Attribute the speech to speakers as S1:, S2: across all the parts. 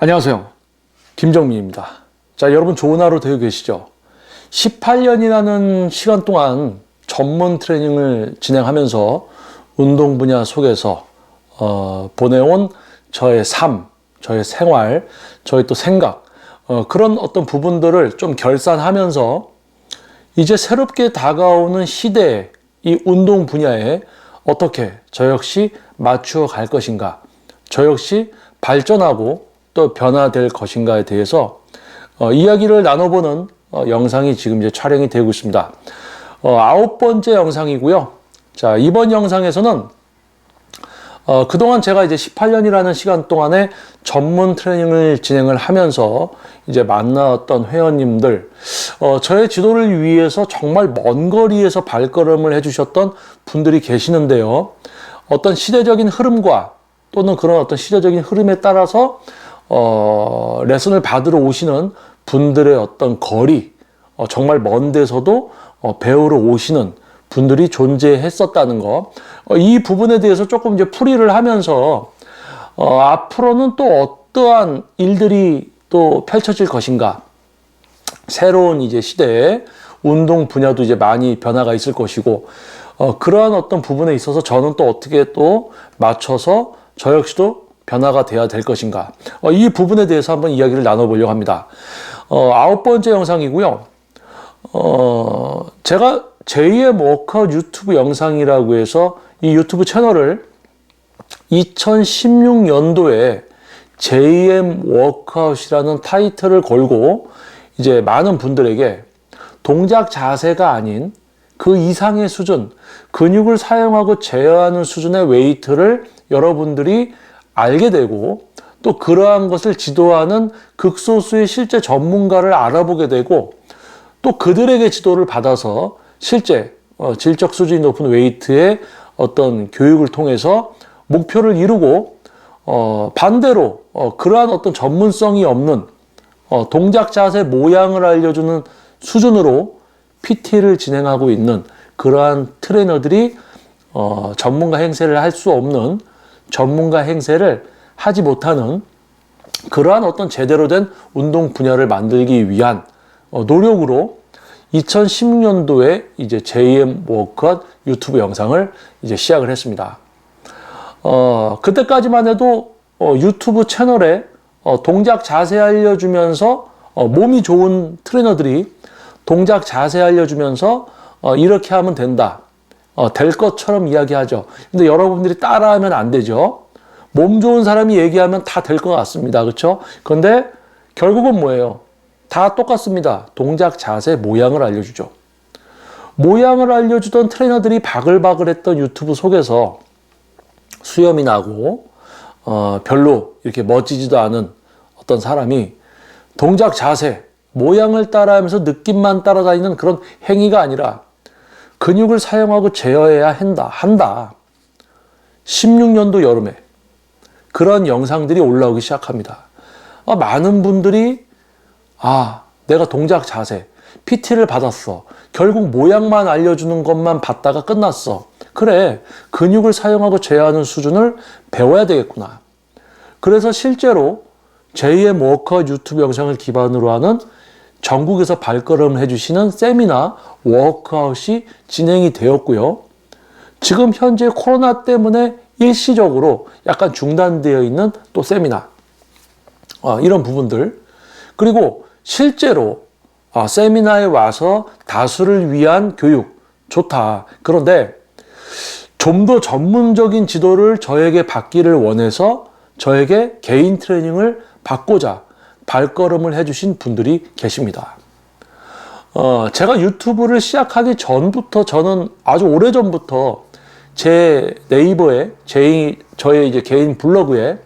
S1: 안녕하세요. 김정민입니다. 자, 여러분 좋은 하루 되고 계시죠? 18년이라는 시간 동안 전문 트레이닝을 진행하면서 운동 분야 속에서 어, 보내온 저의 삶, 저의 생활, 저의 또 생각, 어, 그런 어떤 부분들을 좀 결산하면서 이제 새롭게 다가오는 시대에 이 운동 분야에 어떻게 저 역시 맞추어 갈 것인가, 저 역시 발전하고 또 변화될 것인가에 대해서 어, 이야기를 나눠보는 어, 영상이 지금 이제 촬영이 되고 있습니다. 어, 아홉 번째 영상이고요. 자, 이번 영상에서는 어, 그동안 제가 이제 18년이라는 시간 동안에 전문 트레이닝을 진행을 하면서 이제 만나왔던 회원님들, 어, 저의 지도를 위해서 정말 먼 거리에서 발걸음을 해주셨던 분들이 계시는데요. 어떤 시대적인 흐름과 또는 그런 어떤 시대적인 흐름에 따라서 어, 레슨을 받으러 오시는 분들의 어떤 거리, 어, 정말 먼 데서도 어, 배우러 오시는 분들이 존재했었다는 거. 어, 이 부분에 대해서 조금 이제 풀이를 하면서 어, 앞으로는 또 어떠한 일들이 또 펼쳐질 것인가. 새로운 이제 시대에 운동 분야도 이제 많이 변화가 있을 것이고, 어, 그러한 어떤 부분에 있어서 저는 또 어떻게 또 맞춰서 저 역시도 변화가 돼야 될 것인가. 어, 이 부분에 대해서 한번 이야기를 나눠보려고 합니다. 어, 아홉 번째 영상이고요. 어, 제가 제2의 워커 유튜브 영상이라고 해서 이 유튜브 채널을 2016년도에 JM 워크아웃이라는 타이틀을 걸고 이제 많은 분들에게 동작 자세가 아닌 그 이상의 수준, 근육을 사용하고 제어하는 수준의 웨이트를 여러분들이 알게 되고 또 그러한 것을 지도하는 극소수의 실제 전문가를 알아보게 되고 또 그들에게 지도를 받아서 실제 어, 질적 수준이 높은 웨이트의 어떤 교육을 통해서 목표를 이루고 어, 반대로 어, 그러한 어떤 전문성이 없는 어, 동작 자세 모양을 알려주는 수준으로 PT를 진행하고 있는 그러한 트레이너들이 어, 전문가 행세를 할 수 없는 전문가 행세를 하지 못하는 그러한 어떤 제대로 된 운동 분야를 만들기 위한 어, 노력으로 2016년도에 이제 JM 워크아웃 유튜브 영상을 이제 시작을 했습니다. 어, 그때까지만 해도 어, 유튜브 채널에 어, 동작 자세 알려주면서 어, 몸이 좋은 트레이너들이 동작 자세 알려주면서 어, 이렇게 하면 된다. 어, 될 것처럼 이야기하죠. 근데 여러분들이 따라하면 안 되죠. 몸 좋은 사람이 얘기하면 다 될 것 같습니다. 그렇죠? 그런데 결국은 뭐예요? 다 똑같습니다. 동작 자세 모양을 알려주죠. 모양을 알려주던 트레이너들이 바글바글했던 유튜브 속에서 수염이 나고 어, 별로 이렇게 멋지지도 않은 어떤 사람이 동작 자세 모양을 따라하면서 느낌만 따라다니는 그런 행위가 아니라 근육을 사용하고 제어해야 한다. 한다. 16년도 여름에 그런 영상들이 올라오기 시작합니다. 아, 많은 분들이 아, 내가 동작 자세, PT를 받았어. 결국 모양만 알려주는 것만 받다가 끝났어. 그래, 근육을 사용하고 제어하는 수준을 배워야 되겠구나. 그래서 실제로 JM 워커 유튜브 영상을 기반으로 하는 전국에서 발걸음을 해주시는 세미나 워크아웃이 진행이 되었고요. 지금 현재 코로나 때문에 일시적으로 약간 중단되어 있는 또 세미나. 아, 이런 부분들. 그리고 실제로 아, 세미나에 와서 다수를 위한 교육 좋다. 그런데 좀 더 전문적인 지도를 저에게 받기를 원해서 저에게 개인 트레이닝을 받고자 발걸음을 해주신 분들이 계십니다. 어, 제가 유튜브를 시작하기 전부터 저는 아주 오래 전부터 제 네이버에 제, 저의 이제 개인 블로그에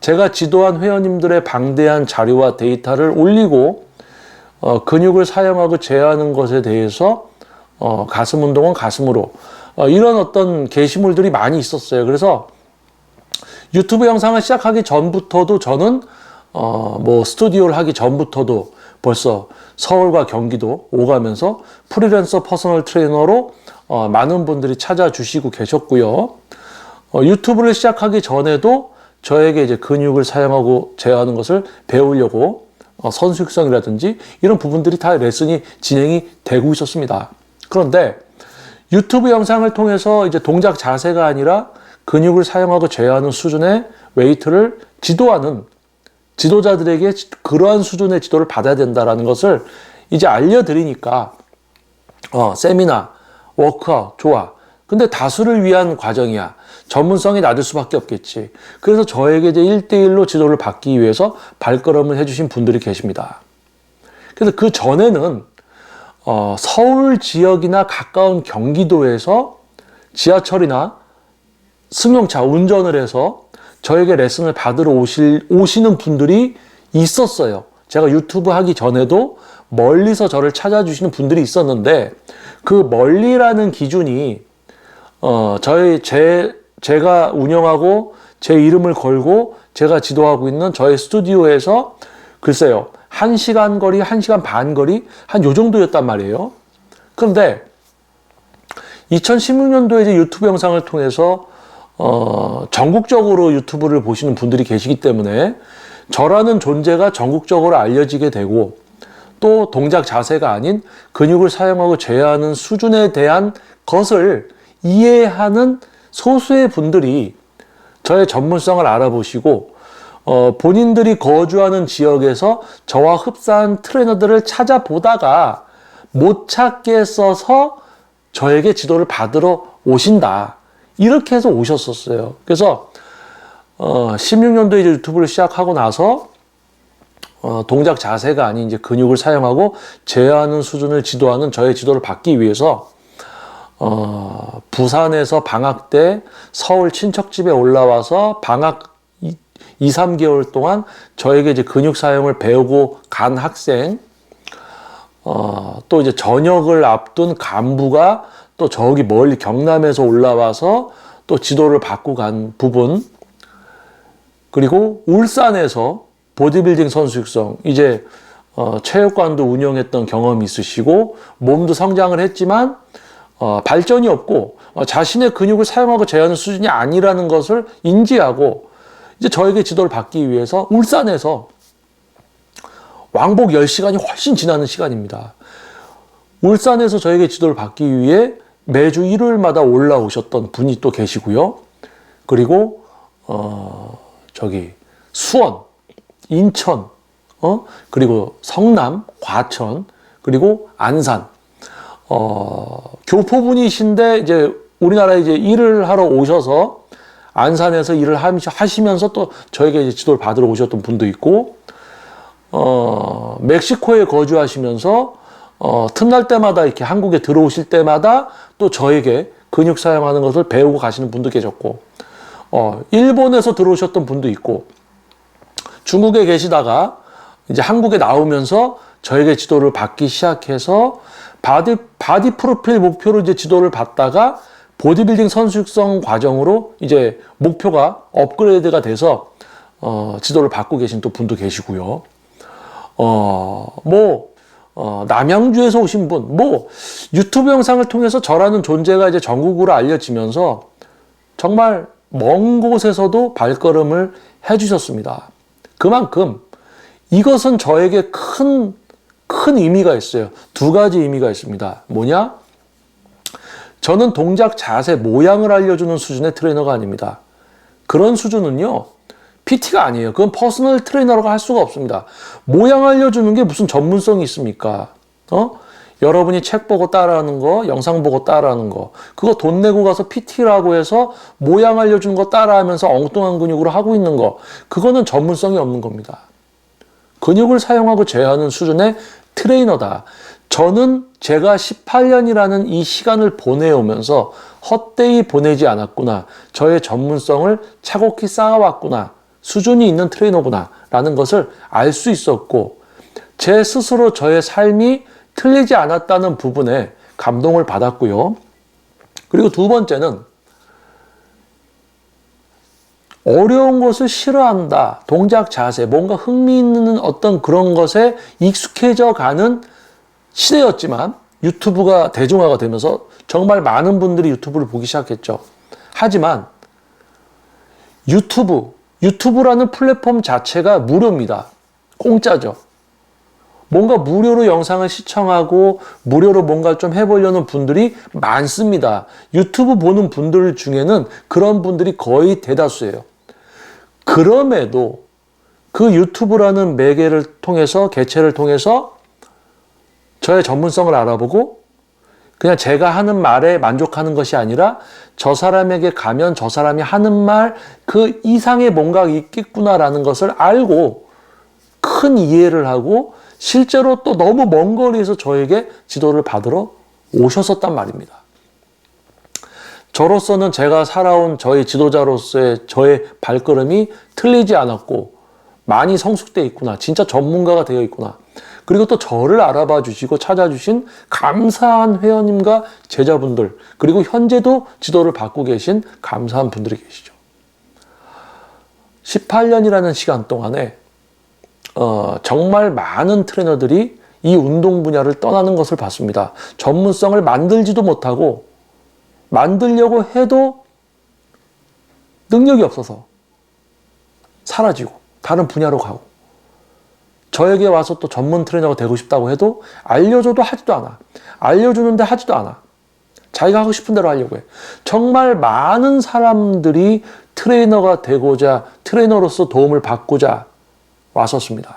S1: 제가 지도한 회원님들의 방대한 자료와 데이터를 올리고 어, 근육을 사용하고 제어하는 것에 대해서 어, 가슴 운동은 가슴으로 어, 이런 어떤 게시물들이 많이 있었어요. 그래서 유튜브 영상을 시작하기 전부터도 저는 어, 뭐 스튜디오를 하기 전부터도 벌써 서울과 경기도 오가면서 프리랜서 퍼스널 트레이너로 어, 많은 분들이 찾아주시고 계셨고요. 어, 유튜브를 시작하기 전에도 저에게 이제 근육을 사용하고 제어하는 것을 배우려고 어, 선수 육성이라든지 이런 부분들이 다 레슨이 진행이 되고 있었습니다. 그런데 유튜브 영상을 통해서 이제 동작 자세가 아니라 근육을 사용하고 제어하는 수준의 웨이트를 지도하는 지도자들에게 그러한 수준의 지도를 받아야 된다라는 것을 이제 알려드리니까 어, 세미나, 워크아웃, 좋아. 근데 다수를 위한 과정이야. 전문성이 낮을 수밖에 없겠지. 그래서 저에게 이제 1대1로 지도를 받기 위해서 발걸음을 해주신 분들이 계십니다. 그래서 그 전에는 어, 서울 지역이나 가까운 경기도에서 지하철이나 승용차 운전을 해서 저에게 레슨을 받으러 오실, 오시는 분들이 있었어요. 제가 유튜브 하기 전에도 멀리서 저를 찾아주시는 분들이 있었는데 그 멀리라는 기준이 어, 저희 제 제가 운영하고 제 이름을 걸고 제가 지도하고 있는 저의 스튜디오에서 글쎄요. 한 시간 거리, 한 시간 반 거리, 한 요 정도였단 말이에요. 그런데 2016년도에 이제 유튜브 영상을 통해서 어, 전국적으로 유튜브를 보시는 분들이 계시기 때문에 저라는 존재가 전국적으로 알려지게 되고 또 동작 자세가 아닌 근육을 사용하고 제어하는 수준에 대한 것을 이해하는 소수의 분들이 저의 전문성을 알아보시고 어, 본인들이 거주하는 지역에서 저와 흡사한 트레이너들을 찾아보다가 못 찾게 써서 저에게 지도를 받으러 오신다. 이렇게 해서 오셨었어요. 그래서 어, 16년도에 이제 유튜브를 시작하고 나서 어, 동작 자세가 아닌 이제 근육을 사용하고 제어하는 수준을 지도하는 저의 지도를 받기 위해서 어, 부산에서 방학 때 서울 친척집에 올라와서 방학 2, 2, 3개월 동안 저에게 이제 근육 사용을 배우고 간 학생, 어, 또 이제 저녁을 앞둔 간부가 또 저기 멀리 경남에서 올라와서 또 지도를 받고 간 부분, 그리고 울산에서 보디빌딩 선수 육성, 이제 어, 체육관도 운영했던 경험이 있으시고 몸도 성장을 했지만 어, 발전이 없고 어, 자신의 근육을 사용하고 제어하는 수준이 아니라는 것을 인지하고 이제 저에게 지도를 받기 위해서 울산에서 왕복 10시간이 훨씬 지나는 시간입니다. 울산에서 저에게 지도를 받기 위해 매주 일요일마다 올라오셨던 분이 또 계시고요. 그리고 어 저기 수원, 인천, 어 그리고 성남, 과천, 그리고 안산 어, 교포분이신데 이제 우리나라에 이제 일을 하러 오셔서 안산에서 일을 하시면서 또 저에게 이제 지도를 받으러 오셨던 분도 있고, 어, 멕시코에 거주하시면서 어, 틈날 때마다 이렇게 한국에 들어오실 때마다 또 저에게 근육 사용하는 것을 배우고 가시는 분도 계셨고, 어, 일본에서 들어오셨던 분도 있고, 중국에 계시다가 이제 한국에 나오면서 저에게 지도를 받기 시작해서 바디, 바디 프로필 목표로 이제 지도를 받다가 보디빌딩 선수 육성 과정으로 이제 목표가 업그레이드가 돼서 어, 지도를 받고 계신 또 분도 계시고요. 어, 뭐, 어, 남양주에서 오신 분, 뭐, 유튜브 영상을 통해서 저라는 존재가 이제 전국으로 알려지면서 정말 먼 곳에서도 발걸음을 해주셨습니다. 그만큼 이것은 저에게 큰, 큰 의미가 있어요. 두 가지 의미가 있습니다. 뭐냐? 저는 동작 자세 모양을 알려주는 수준의 트레이너가 아닙니다. 그런 수준은요, PT가 아니에요. 그건 퍼스널 트레이너라고 할 수가 없습니다. 모양 알려주는 게 무슨 전문성이 있습니까? 어? 여러분이 책 보고 따라하는 거, 영상 보고 따라하는 거, 그거 돈 내고 가서 PT라고 해서 모양 알려주는 거 따라하면서 엉뚱한 근육으로 하고 있는 거, 그거는 전문성이 없는 겁니다. 근육을 사용하고 제어하는 수준의 트레이너다. 저는 제가 18년이라는 이 시간을 보내오면서 헛되이 보내지 않았구나. 저의 전문성을 차곡히 쌓아왔구나. 수준이 있는 트레이너구나. 라는 것을 알 수 있었고, 제 스스로 저의 삶이 틀리지 않았다는 부분에 감동을 받았고요. 그리고 두 번째는 어려운 것을 싫어한다. 동작 자세, 뭔가 흥미있는 어떤 그런 것에 익숙해져 가는 시대였지만 유튜브가 대중화가 되면서 정말 많은 분들이 유튜브를 보기 시작했죠. 하지만 유튜브, 유튜브라는 플랫폼 자체가 무료입니다. 공짜죠. 뭔가 무료로 영상을 시청하고 무료로 뭔가 좀 해보려는 분들이 많습니다. 유튜브 보는 분들 중에는 그런 분들이 거의 대다수예요. 그럼에도 그 유튜브라는 매개를 통해서, 개체를 통해서 저의 전문성을 알아보고 그냥 제가 하는 말에 만족하는 것이 아니라 저 사람에게 가면 저 사람이 하는 말 그 이상의 뭔가 있겠구나라는 것을 알고 큰 이해를 하고 실제로 또 너무 먼 거리에서 저에게 지도를 받으러 오셨었단 말입니다. 저로서는 제가 살아온 저희 지도자로서의 저의 발걸음이 틀리지 않았고 많이 성숙돼 있구나. 진짜 전문가가 되어 있구나. 그리고 또 저를 알아봐 주시고 찾아주신 감사한 회원님과 제자분들, 그리고 현재도 지도를 받고 계신 감사한 분들이 계시죠. 18년이라는 시간 동안에 어, 정말 많은 트레이너들이 이 운동 분야를 떠나는 것을 봤습니다. 전문성을 만들지도 못하고 만들려고 해도 능력이 없어서 사라지고 다른 분야로 가고 저에게 와서 또 전문 트레이너가 되고 싶다고 해도 알려줘도 하지도 않아. 알려주는데 하지도 않아. 자기가 하고 싶은 대로 하려고 해. 정말 많은 사람들이 트레이너가 되고자 트레이너로서 도움을 받고자 왔었습니다.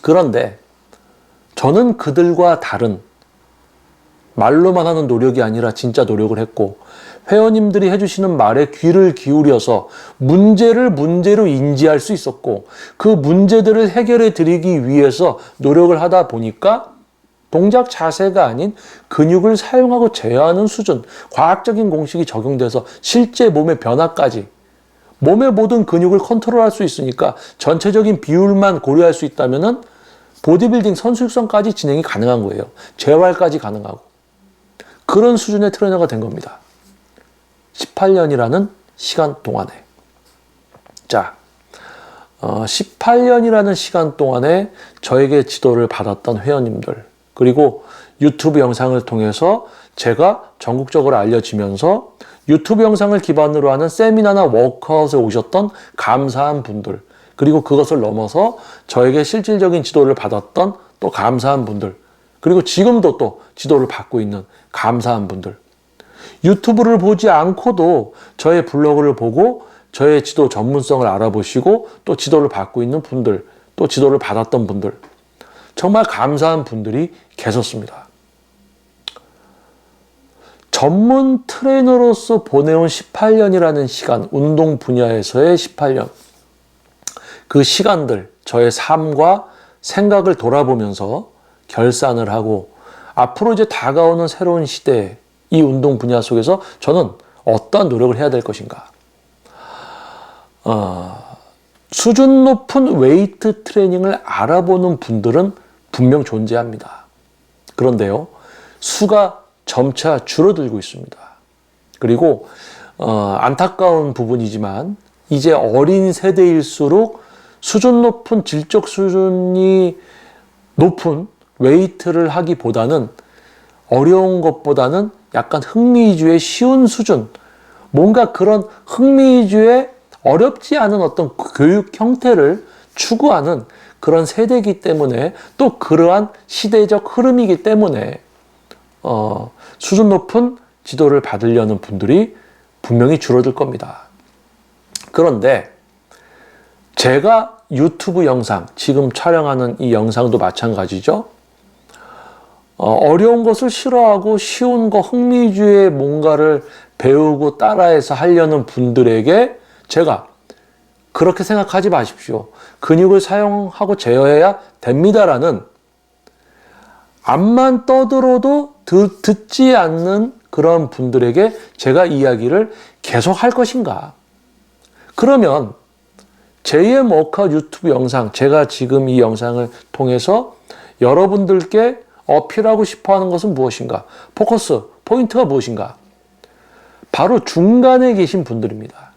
S1: 그런데 저는 그들과 다른 말로만 하는 노력이 아니라 진짜 노력을 했고 회원님들이 해주시는 말에 귀를 기울여서 문제를 문제로 인지할 수 있었고 그 문제들을 해결해 드리기 위해서 노력을 하다 보니까 동작 자세가 아닌 근육을 사용하고 제어하는 수준, 과학적인 공식이 적용돼서 실제 몸의 변화까지 몸의 모든 근육을 컨트롤할 수 있으니까 전체적인 비율만 고려할 수 있다면은 보디빌딩 선수 육성까지 진행이 가능한 거예요. 재활까지 가능하고. 그런 수준의 트레이너가 된 겁니다. 18년이라는 시간 동안에. 자, 어, 18년이라는 시간 동안에 저에게 지도를 받았던 회원님들, 그리고 유튜브 영상을 통해서 제가 전국적으로 알려지면서 유튜브 영상을 기반으로 하는 세미나나 워크아웃에 오셨던 감사한 분들, 그리고 그것을 넘어서 저에게 실질적인 지도를 받았던 또 감사한 분들, 그리고 지금도 또 지도를 받고 있는 감사한 분들. 유튜브를 보지 않고도 저의 블로그를 보고 저의 지도 전문성을 알아보시고 또 지도를 받고 있는 분들, 또 지도를 받았던 분들. 정말 감사한 분들이 계셨습니다. 전문 트레이너로서 보내온 18년이라는 시간, 운동 분야에서의 18년. 그 시간들, 저의 삶과 생각을 돌아보면서 결산을 하고 앞으로 이제 다가오는 새로운 시대에 이 운동 분야 속에서 저는 어떠한 노력을 해야 될 것인가. 어, 수준 높은 웨이트 트레이닝을 알아보는 분들은 분명 존재합니다. 그런데요, 수가 점차 줄어들고 있습니다. 그리고 어, 안타까운 부분이지만 이제 어린 세대일수록 수준 높은 질적 수준이 높은 웨이트를 하기보다는 어려운 것보다는 약간 흥미 위주의 쉬운 수준, 뭔가 그런 흥미 위주의 어렵지 않은 어떤 교육 형태를 추구하는 그런 세대이기 때문에 또 그러한 시대적 흐름이기 때문에 어, 수준 높은 지도를 받으려는 분들이 분명히 줄어들 겁니다. 그런데 제가 유튜브 영상, 지금 촬영하는 이 영상도 마찬가지죠. 어, 려운 것을 싫어하고 쉬운 거 흥미주의 뭔가를 배우고 따라해서 하려는 분들에게 제가 그렇게 생각하지 마십시오. 근육을 사용하고 제어해야 됩니다라는 앞만 떠들어도 듣, 듣지 않는 그런 분들에게 제가 이야기를 계속 할 것인가? 그러면 제2의 워커 유튜브 영상, 제가 지금 이 영상을 통해서 여러분들께 어필하고 싶어 하는 것은 무엇인가? 포커스, 포인트가 무엇인가? 바로 중간에 계신 분들입니다.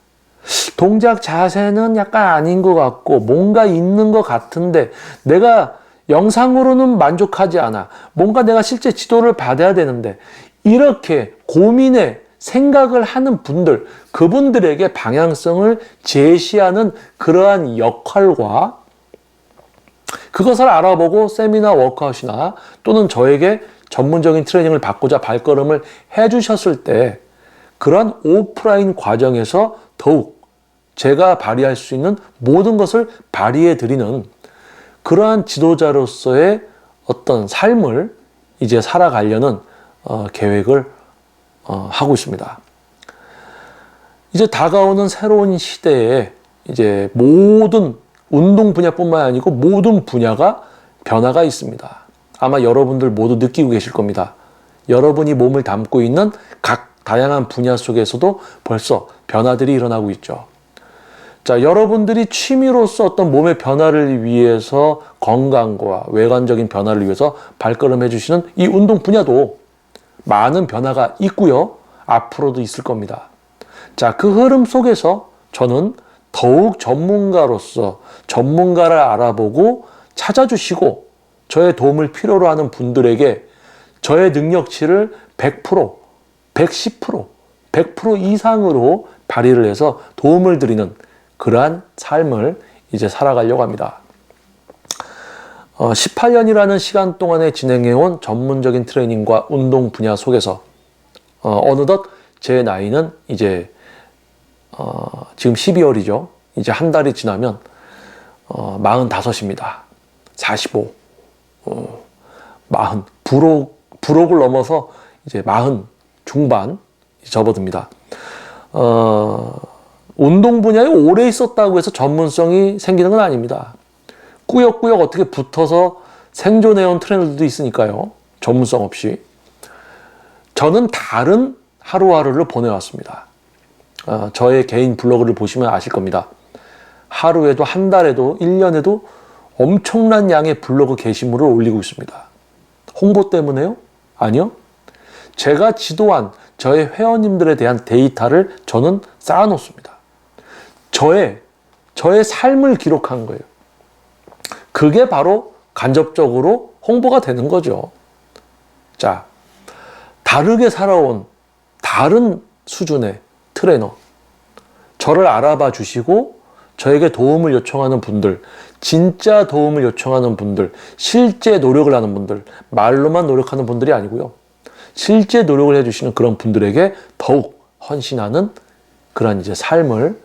S1: 동작 자세는 약간 아닌 것 같고, 뭔가 있는 것 같은데, 내가 영상으로는 만족하지 않아. 뭔가 내가 실제 지도를 받아야 되는데, 이렇게 고민에 생각을 하는 분들, 그분들에게 방향성을 제시하는 그러한 역할과 그것을 알아보고 세미나 워크아웃이나 또는 저에게 전문적인 트레이닝을 받고자 발걸음을 해주셨을 때 그러한 오프라인 과정에서 더욱 제가 발휘할 수 있는 모든 것을 발휘해 드리는 그러한 지도자로서의 어떤 삶을 이제 살아가려는 어, 계획을 어, 하고 있습니다. 이제 다가오는 새로운 시대에 이제 모든 운동 분야뿐만 아니고 모든 분야가 변화가 있습니다. 아마 여러분들 모두 느끼고 계실 겁니다. 여러분이 몸을 담고 있는 각 다양한 분야 속에서도 벌써 변화들이 일어나고 있죠. 자, 여러분들이 취미로서 어떤 몸의 변화를 위해서 건강과 외관적인 변화를 위해서 발걸음해 주시는 이 운동 분야도 많은 변화가 있고요. 앞으로도 있을 겁니다. 자, 그 흐름 속에서 저는 더욱 전문가로서 전문가를 알아보고 찾아주시고 저의 도움을 필요로 하는 분들에게 저의 능력치를 100%, 110%, 100% 이상으로 발휘를 해서 도움을 드리는 그러한 삶을 이제 살아가려고 합니다. 어, 18년이라는 시간 동안에 진행해온 전문적인 트레이닝과 운동 분야 속에서 어, 어느덧 제 나이는 이제 어, 지금 12월이죠. 이제 한 달이 지나면 어, 45입니다. 45, 어, 40, 부록, 부록을 넘어서 이제 40 중반 접어듭니다. 어, 운동 분야에 오래 있었다고 해서 전문성이 생기는 건 아닙니다. 꾸역꾸역 어떻게 붙어서 생존해온 트레이너들도 있으니까요. 전문성 없이. 저는 다른 하루하루를 보내왔습니다. 어, 저의 개인 블로그를 보시면 아실 겁니다. 하루에도 한 달에도 1년에도 엄청난 양의 블로그 게시물을 올리고 있습니다. 홍보 때문에요? 아니요. 제가 지도한 저의 회원님들에 대한 데이터를 저는 쌓아놓습니다. 저의, 저의 삶을 기록한 거예요. 그게 바로 간접적으로 홍보가 되는 거죠. 자, 다르게 살아온 다른 수준의 트레이너. 저를 알아봐 주시고 저에게 도움을 요청하는 분들, 진짜 도움을 요청하는 분들, 실제 노력을 하는 분들, 말로만 노력하는 분들이 아니고요. 실제 노력을 해주시는 그런 분들에게 더욱 헌신하는 그런 이제 삶을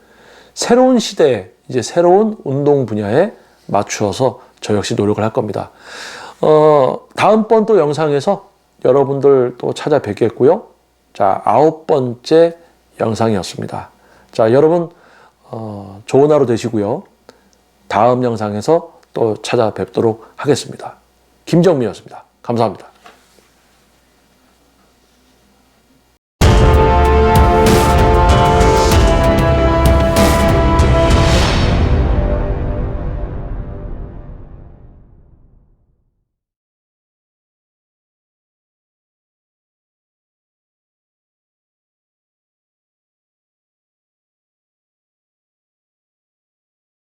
S1: 새로운 시대에 이제 새로운 운동 분야에 맞추어서 저 역시 노력을 할 겁니다. 어, 다음번 또 영상에서 여러분들 또 찾아뵙겠고요. 자, 아홉 번째 영상이었습니다. 자, 여러분, 어, 좋은 하루 되시고요. 다음 영상에서 또 찾아뵙도록 하겠습니다. 김정민이었습니다. 감사합니다.